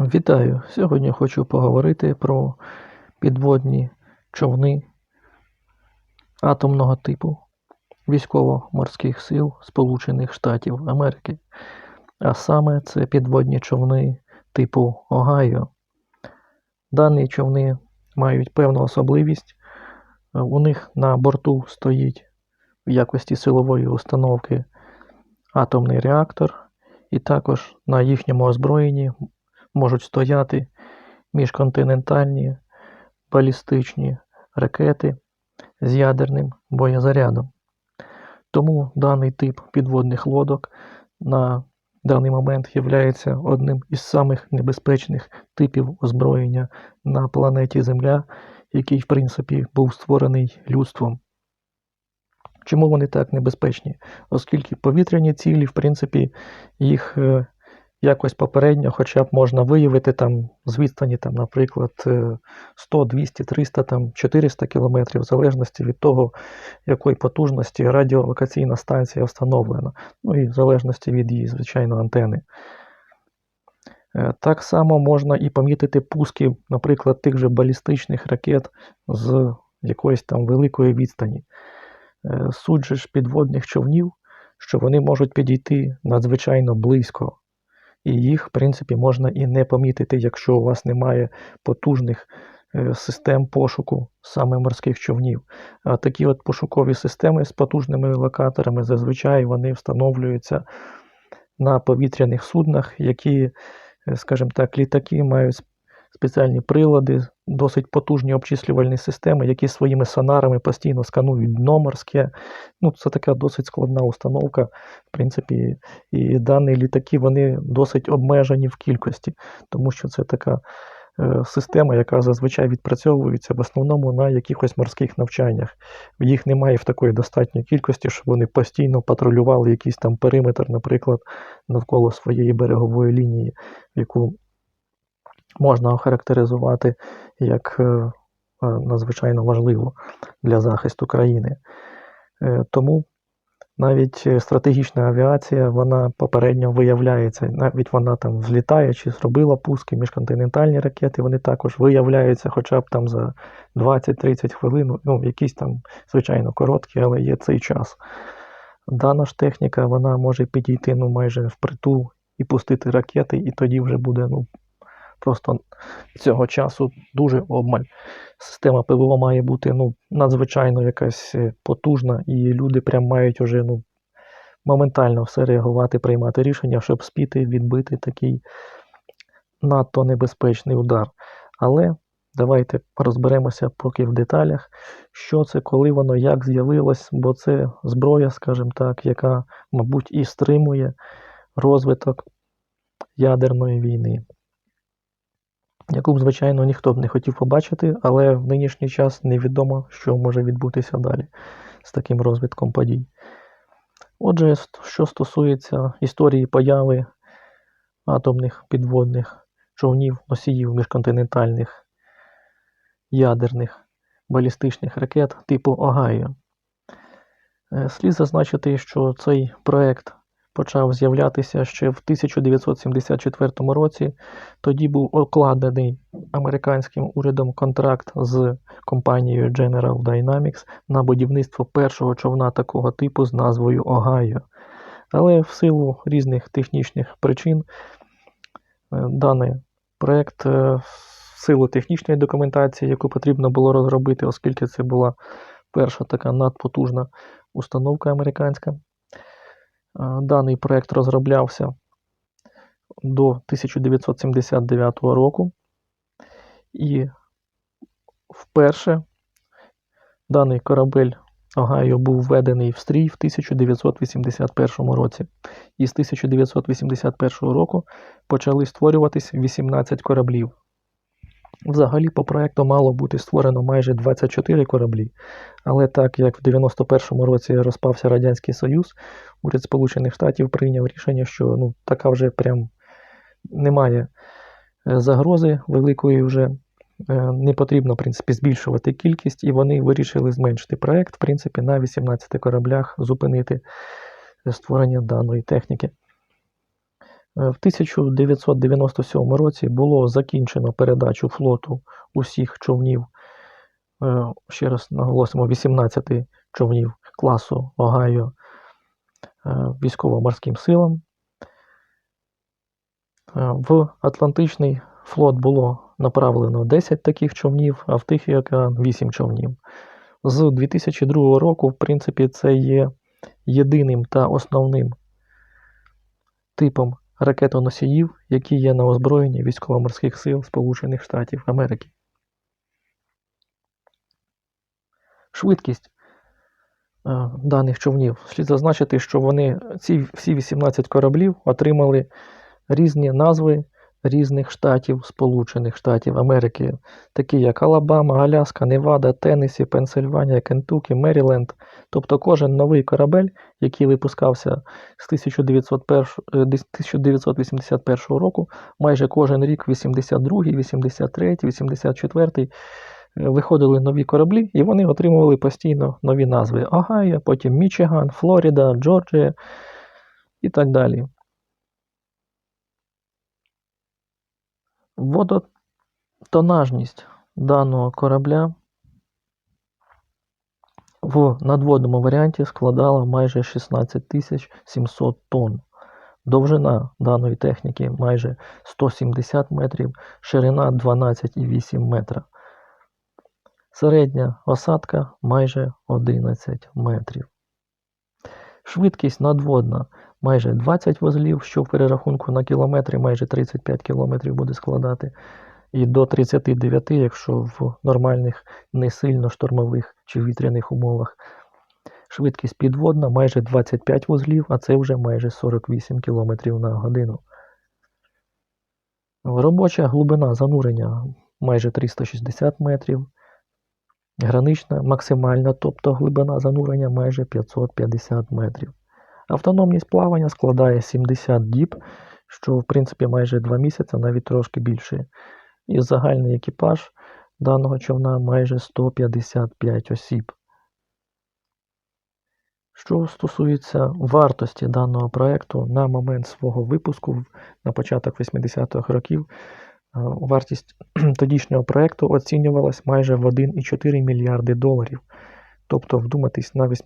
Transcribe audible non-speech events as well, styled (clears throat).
Вітаю! Сьогодні хочу поговорити про підводні човни атомного типу військово-морських сил Сполучених Штатів Америки. А саме це підводні човни типу Огайо. Дані човни мають певну особливість. У них на борту стоїть в якості силової установки атомний реактор, і також на їхньому озброєнні можуть стояти міжконтинентальні балістичні ракети з ядерним боєзарядом. Тому даний тип підводних лодок на даний момент є одним із самих небезпечних типів озброєння на планеті Земля, який, в принципі, був створений людством. Чому вони так небезпечні? Оскільки повітряні цілі, в принципі, їх е, якось попередньо хоча б можна виявити там з відстані, там, наприклад, 100, 200, 300, там, 400 кілометрів, в залежності від того, якої потужності радіолокаційна станція встановлена, ну і в залежності від її, звичайно, антени. Е, так само можна і помітити пуски, наприклад, тих же балістичних ракет з якоїсь там великої відстані. Е, суть же ж підводних човнів, що вони можуть підійти надзвичайно близько. І їх, в принципі, можна і не помітити, якщо у вас немає потужних е, систем пошуку саме морських човнів. А такі от пошукові системи з потужними локаторами зазвичай вони встановлюються на повітряних суднах, які, е, скажімо так, літаки мають спеціальні прилади, досить потужні обчислювальні системи, які своїми сонарами постійно сканують дно морське. Ну, Це така досить складна установка. В принципі, і дані літаки вони досить обмежені в кількості, тому що це така. Е, система, яка зазвичай відпрацьовується в основному на якихось морських навчаннях. Їх немає в такої достатньої кількості, щоб вони постійно патрулювали якийсь там периметр, наприклад, навколо своєї берегової лінії, яку можна охарактеризувати як е, е, надзвичайно важливу для захисту країни. Е, тому навіть стратегічна авіація вона попередньо виявляється, навіть вона там злітає чи зробила пуски, міжконтинентальні ракети, вони також виявляються хоча б там за 20-30 хвилин, ну якісь там, звичайно, короткі, але є цей час. Дана ж техніка вона може підійти ну, майже впритул і пустити ракети, і тоді вже буде ну, Просто цього часу дуже обмаль. Система ПВО має бути ну, надзвичайно якась е, потужна, і люди прям мають уже ну, моментально все реагувати, приймати рішення, щоб спіти, відбити такий надто небезпечний удар. Але давайте розберемося поки в деталях, що це, коли воно як з'явилось, бо це зброя, скажімо так, яка, мабуть, і стримує розвиток ядерної війни яку б, звичайно, ніхто б не хотів побачити, але в нинішній час невідомо, що може відбутися далі з таким розвитком подій. Отже, що стосується історії появи атомних підводних човнів, носіїв міжконтинентальних ядерних балістичних ракет типу Огайо, е, слід зазначити, що цей проект почав з'являтися ще в 1974 році. Тоді був окладений американським урядом контракт з компанією General Dynamics на будівництво першого човна такого типу з назвою Огайо. Але в силу різних технічних причин е, даний проєкт е, в силу технічної документації, яку потрібно було розробити, оскільки це була перша така надпотужна установка американська. Даний проект розроблявся до 1979 року. І вперше даний корабель Огайо був введений в стрій в 1981 році. І з 1981 року почали створюватись 18 кораблів. Взагалі, по проекту мало бути створено майже 24 кораблі, але так як в 91-му році розпався Радянський Союз, уряд Сполучених Штатів прийняв рішення, що ну, така вже прям немає е, загрози великої вже. Е, не потрібно в принципі, збільшувати кількість, і вони вирішили зменшити проект, в принципі, на 18 кораблях зупинити створення даної техніки. В 1997 році було закінчено передачу флоту усіх човнів, е, ще раз наголосимо, 18 човнів класу Огайо е, військово-морським силам. Е, В Атлантичний флот було направлено 10 таких човнів, а в Тихий океан 8 човнів. З 2002 року, в принципі, це є єдиним та основним типом ракетоносіїв, які є на озброєнні військово-морських сил Сполучених Штатів Америки. Швидкість е, даних човнів. Слід зазначити, що вони, ці всі 18 кораблів отримали різні назви різних штатів Сполучених Штатів Америки, такі як Алабама, Аляска, Невада, Теннессі, Пенсильванія, Кентукі, Меріленд. Тобто кожен новий корабель, який випускався з 1901, е, 1981 року, майже кожен рік, 82, 83, 84, е, виходили нові кораблі, і вони отримували постійно нові назви: Огайо, потім Мічиган, Флоріда, Джорджія і так далі. Водотонажність даного корабля в надводному варіанті складала майже 16 700 тонн. Довжина даної техніки майже 170 метрів, ширина 12,8 метра. Середня осадка майже 11 метрів. Швидкість надводна майже 20 вузлів, що в перерахунку на кілометри майже 35 кілометрів буде складати. І до 39, якщо в нормальних не сильно штормових чи вітряних умовах. Швидкість підводна майже 25 вузлів, а це вже майже 48 км на годину. Робоча глибина занурення майже 360 метрів. Гранична максимальна, тобто глибина занурення майже 550 метрів. Автономність плавання складає 70 діб, що в принципі майже 2 місяці, навіть трошки більше. І загальний екіпаж даного човна майже 155 осіб. Що стосується вартості даного проєкту, на момент свого випуску, на початок 80-х років, вартість (clears throat) тодішнього проєкту оцінювалась майже в 1,4 мільярди доларів. Тобто, вдуматись на